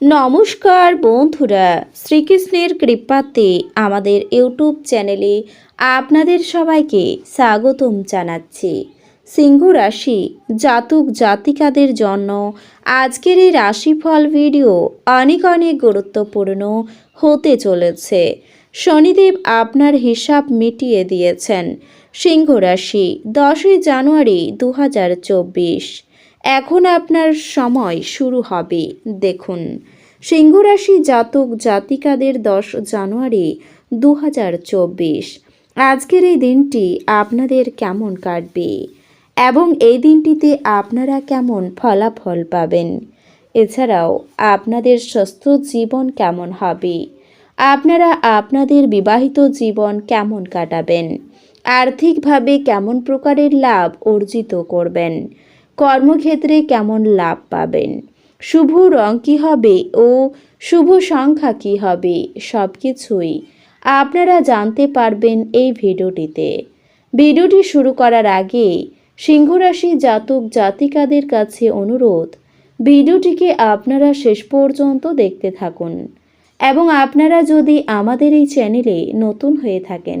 নমস্কার বন্ধুরা, শ্রীকৃষ্ণের কৃপাতে আমাদের ইউটিউব চ্যানেলে আপনাদের সবাইকে স্বাগতম জানাচ্ছি। সিংহ রাশি জাতক জাতিকাদের জন্য আজকের এই রাশিফল ভিডিও অনেক অনেক গুরুত্বপূর্ণ হতে চলেছে। শনিদেব আপনার হিসাব মিটিয়ে দিয়েছেন। সিংহ রাশি দশই জানুয়ারি দু হাজার চব্বিশ। এখন আপনার সময় শুরু হবে। দেখুন, সিংহরাশি জাতক জাতিকাদের দশ জানুয়ারি দু হাজার চব্বিশ। আজকের এই দিনটি আপনাদের কেমন কাটবে এবং এই দিনটিতে আপনারা কেমন ফলাফল পাবেন? এছাড়াও আপনাদের সুস্থ জীবন কেমন হবে? আপনারা আপনাদের বিবাহিত জীবন কেমন কাটাবেন? আর্থিকভাবে কেমন প্রকারের লাভ অর্জিত করবেন? কর্মক্ষেত্রে কেমন লাভ পাবেন? শুভ রং কী হবে ও শুভ সংখ্যা কী হবে? সব কিছুই আপনারা জানতে পারবেন এই ভিডিওটিতে। ভিডিওটি শুরু করার আগে সিংহরাশি জাতক জাতিকাদের কাছে অনুরোধ, ভিডিওটিকে আপনারা শেষ পর্যন্ত দেখতে থাকুন। এবং আপনারা যদি আমাদের এই চ্যানেলে নতুন হয়ে থাকেন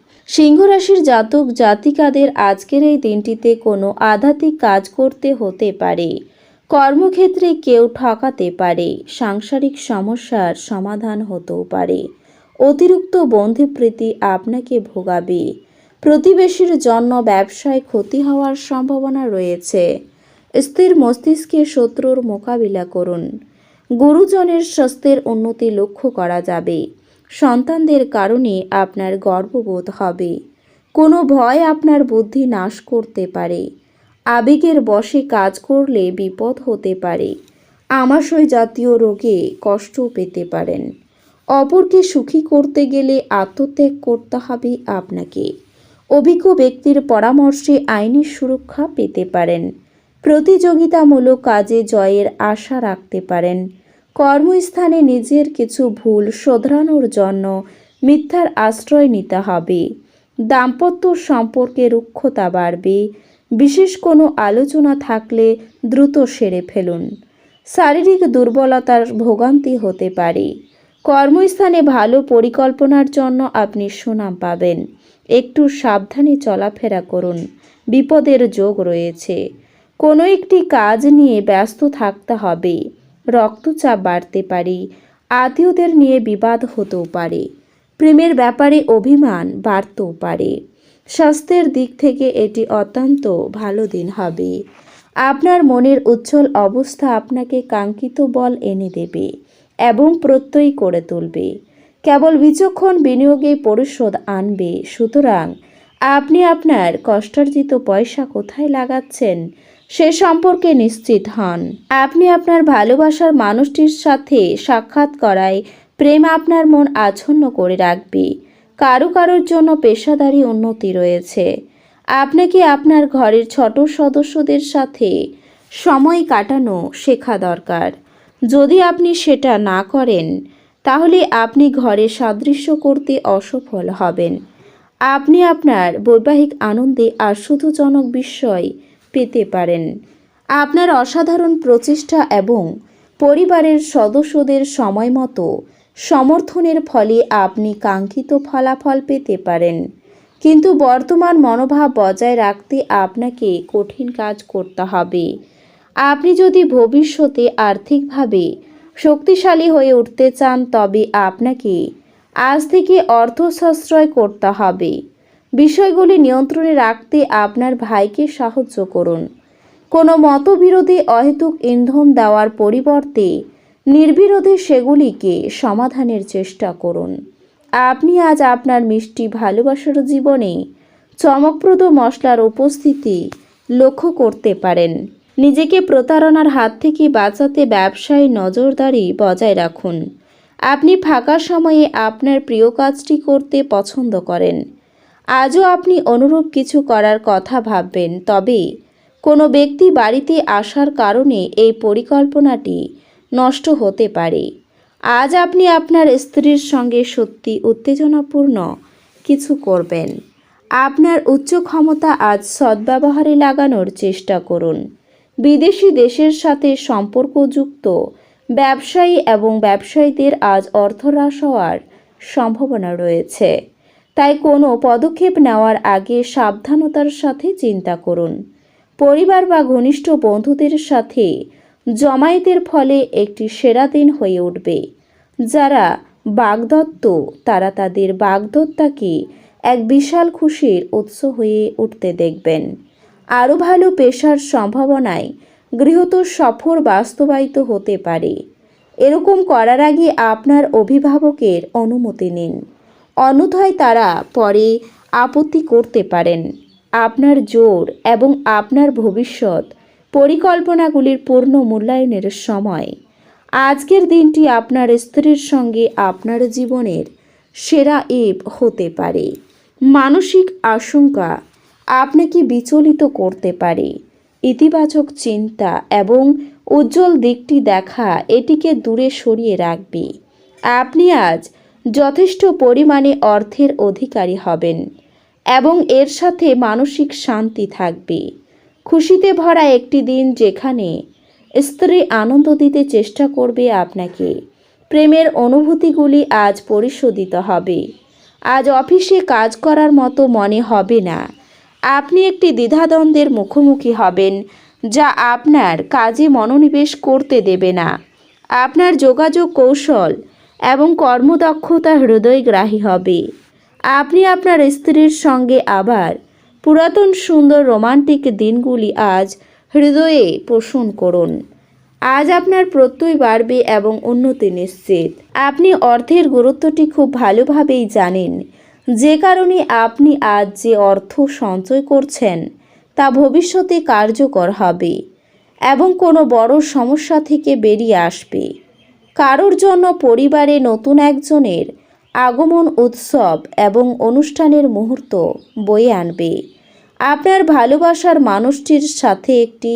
সিংহ রাশির জাতক জাতিকাদের আজকের এই দিনটিতে কোনো আধ্যাত্মিক কাজ করতে হতে পারে। কর্মক্ষেত্রে কেউ ঠকাতে পারে। সাংসারিক সমস্যার সমাধান হতেও পারে। অতিরিক্ত বন্ধুপ্রীতি আপনাকে ভোগাবে। প্রতিবেশীর জন্য ব্যবসায় ক্ষতি হওয়ার সম্ভাবনা রয়েছে। স্থির মস্তিষ্কে শত্রুর মোকাবিলা করুন। গুরুজনের স্বাস্থ্যের উন্নতি লক্ষ্য করা যাবে। সন্তানদের কারণে আপনার গর্ববোধ হবে। কোনো ভয় আপনার বুদ্ধি নাশ করতে পারে। আবেগের বশে কাজ করলে বিপদ হতে পারে। আমাশয় জাতীয় রোগে কষ্ট পেতে পারেন। অপরকে সুখী করতে গেলে আত্মত্যাগ করতে হবে আপনাকে। অভিজ্ঞ ব্যক্তির পরামর্শে আইনি সুরক্ষা পেতে পারেন। প্রতিযোগিতামূলক কাজে জয়ের আশা রাখতে পারেন। কর্মস্থানে নিজের কিছু ভুল শোধরানোর জন্য মিথ্যার আশ্রয় নিতে হবে। দাম্পত্য সম্পর্কে রুক্ষতা বাড়বে। বিশেষ কোনো আলোচনা থাকলে দ্রুত সেরে ফেলুন। শারীরিক দুর্বলতার ভোগান্তি হতে পারে। কর্মস্থানে ভালো পরিকল্পনার জন্য আপনি সুনাম পাবেন। একটু সাবধানে চলাফেরা করুন। বিপদের যোগ রয়েছে। কোনো একটি কাজ নিয়ে ব্যস্ত থাকতে হবে। রক্তচাপ বাড়তে পারে। আত্মীয়দের নিয়ে বিবাদ হতেও পারে। প্রেমের ব্যাপারে অভিমান বাড়তেও পারে। স্বাস্থ্যের দিক থেকে এটি অত্যন্ত ভালো দিন হবে। আপনার মনের উজ্জ্বল অবস্থা আপনাকে কাঙ্ক্ষিত বল এনে দেবে এবং প্রত্যয়ী করে তুলবে। কেবল বিচক্ষণ বিনিয়োগে পরিশোধ আনবে। সুতরাং আপনি আপনার কষ্টার্জিত পয়সা কোথায় লাগাচ্ছেন? সে সম্পর্কে নিশ্চিত হন। আপনি আপনার ভালোবাসার মানুষটির সাথে সাক্ষাৎ করায় প্রেম আপনার মন আচ্ছন্ন করে রাখবে। কারও কারোর জন্য পেশাদারি উন্নতি রয়েছে। আপনাকে আপনার ঘরের ছোট সদস্যদের সাথে সময় কাটানো শেখা দরকার? যদি আপনি সেটা না করেন, তাহলে আপনি ঘরে সাদৃশ্য করতে অসফল হবেন। আপনি আপনার বৈবাহিক আনন্দে আশ্চর্যজনক বিস্ময় পেতে পারেন। আপনার অসাধারণ প্রচেষ্টা এবং পরিবারের সদস্যদের সময় মতো সমর্থনের ফলে আপনি কাঙ্ক্ষিত ফলাফল পেতে পারেন। কিন্তু বর্তমান মনোভাব বজায় রাখতে আপনাকে কঠিন কাজ করতে হবে। আপনি যদি ভবিষ্যতে আর্থিকভাবে শক্তিশালী হয়ে উঠতে চান, তবে আপনাকে আজ থেকে অর্থ সাশ্রয় করতে হবে। বিষয়গুলি নিয়ন্ত্রণে রাখতে আপনার ভাইকে সাহায্য করুন। কোনো মতবিরোধী অহেতুক ইন্ধন দেওয়ার পরিবর্তে নির্বিরোধে সেগুলিকে সমাধানের চেষ্টা করুন। আপনি আজ আপনার মিষ্টি ভালোবাসার জীবনে চমকপ্রদ মশলার উপস্থিতি লক্ষ্য করতে পারেন। নিজেকে প্রতারণার হাত থেকে বাঁচাতে ব্যবসায় নজরদারি বজায় রাখুন। আপনি ফাঁকা সময়ে আপনার প্রিয় কাজটি করতে পছন্দ করেন। আজও আপনি অনুরূপ কিছু করার কথা ভাববেন, তবে কোনো ব্যক্তি বাড়িতে আসার কারণে এই পরিকল্পনাটি নষ্ট হতে পারে। আজ আপনি আপনার স্ত্রীর সঙ্গে সত্যি উত্তেজনাপূর্ণ কিছু করবেন। আপনার উচ্চ ক্ষমতা আজ সদ্ব্যবহারে লাগানোর চেষ্টা করুন। বিদেশি দেশের সাথে সম্পর্কযুক্ত ব্যবসায়ী এবং ব্যবসায়ীদের আজ অর্থহ্রাস হওয়ার সম্ভাবনা রয়েছে। তাই কোনো পদক্ষেপ নেওয়ার আগে সাবধানতার সাথে চিন্তা করুন। পরিবার বা ঘনিষ্ঠ বন্ধুদের সাথে জমায়েতের ফলে একটি সেরা দিন হয়ে উঠবে। যারা বাগদত্ত, তারা তাদের বাগদত্তাকে এক বিশাল খুশির উৎস হয়ে উঠতে দেখবেন। আরও ভালো পেশার সম্ভাবনায় গৃহত সফর বাস্তবায়িত হতে পারে। এরকম করার আগে আপনার অভিভাবকের অনুমতি নিন। অন্যথায় তারা পরে আপত্তি করতে পারেন। আপনার জোর এবং আপনার ভবিষ্যৎ পরিকল্পনাগুলির পূর্ণ মূল্যায়নের সময়। আজকের দিনটি আপনার স্ত্রীর সঙ্গে আপনার জীবনের সেরা এপ হতে পারে। মানসিক আশঙ্কা আপনাকে বিচলিত করতে পারে। ইতিবাচক চিন্তা এবং উজ্জ্বল দিকটি দেখা এটিকে দূরে সরিয়ে রাখবে। আপনি আজ যথেষ্ট পরিমাণে অর্থের অধিকারী হবেন এবং এর সাথে মানসিক শান্তি থাকবে। খুশিতে ভরা একটি দিন যেখানে স্ত্রী আনন্দ দিতে চেষ্টা করবে আপনাকে, প্রেমের অনুভূতিগুলি আজ পরিশোধিত হবে। আজ অফিসে কাজ করার মতো মনে হবে না। আপনি একটি দ্বিধাদ্বন্দ্বের মুখোমুখি হবেন, যা আপনার কাজে মনোনিবেশ করতে দেবে না। আপনার যোগাযোগ কৌশল এবং কর্মদক্ষতা হৃদয়গ্রাহী হবে। আপনি আপনার স্ত্রীর সঙ্গে আবার পুরাতন সুন্দর রোমান্টিক দিনগুলি আজ হৃদয়ে পোষণ করুন। আজ আপনার প্রত্যয় বাড়বে এবং উন্নতি নিশ্চিত। আপনি অর্থের গুরুত্বটি খুব ভালোভাবেই জানেন। যে কারণে আপনি আজ যে অর্থ সঞ্চয় করছেন, তা ভবিষ্যতে কার্যকর হবে এবং কোনো বড় সমস্যা থেকে বেরিয়ে আসবে। কারোর জন্য পরিবারে নতুন একজনের আগমন উৎসব এবং অনুষ্ঠানের মুহূর্ত বয়ে আনবে। আপনার ভালোবাসার মানুষটির সাথে একটি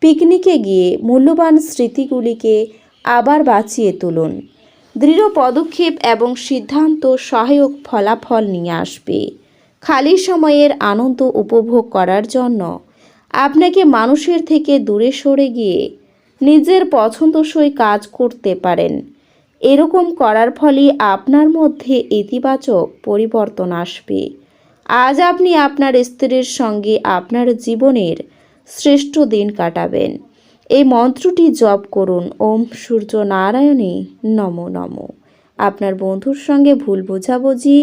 পিকনিকে গিয়ে মূল্যবান স্মৃতিগুলিকে আবার বাঁচিয়ে তুলুন। দৃঢ় পদক্ষেপ এবং সিদ্ধান্ত সহায়ক ফলাফল নিয়ে আসবে। খালি সময়ের আনন্দ উপভোগ করার জন্য আপনাকে মানুষের থেকে দূরে সরে গিয়ে নিজের পছন্দসই কাজ করতে পারেন। এরকম করার ফলে আপনার মধ্যে ইতিবাচক পরিবর্তন আসবে। আজ আপনি আপনার স্ত্রীর সঙ্গে আপনার জীবনের শ্রেষ্ঠ দিন কাটাবেন। এই মন্ত্রটি জপ করুন। ওম সূর্য নারায়ণে নম নম। আপনার বন্ধুর সঙ্গে ভুল বোঝাবুঝি,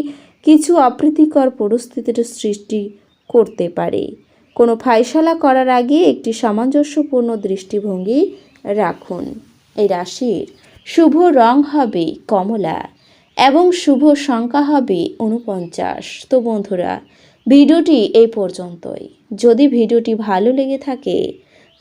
কিছু অপ্রীতিকর পরিস্থিতির সৃষ্টি করতে পারে। কোনো ফাইসালা করার আগে একটি সামঞ্জস্যপূর্ণ দৃষ্টিভঙ্গি রাখুন। এই রাশির শুভ রং হবে কমলা এবং শুভ সংখ্যা হবে উনপঞ্চাশ তো বন্ধুরা, ভিডিওটি এই পর্যন্তই। যদি ভিডিওটি ভালো লেগে থাকে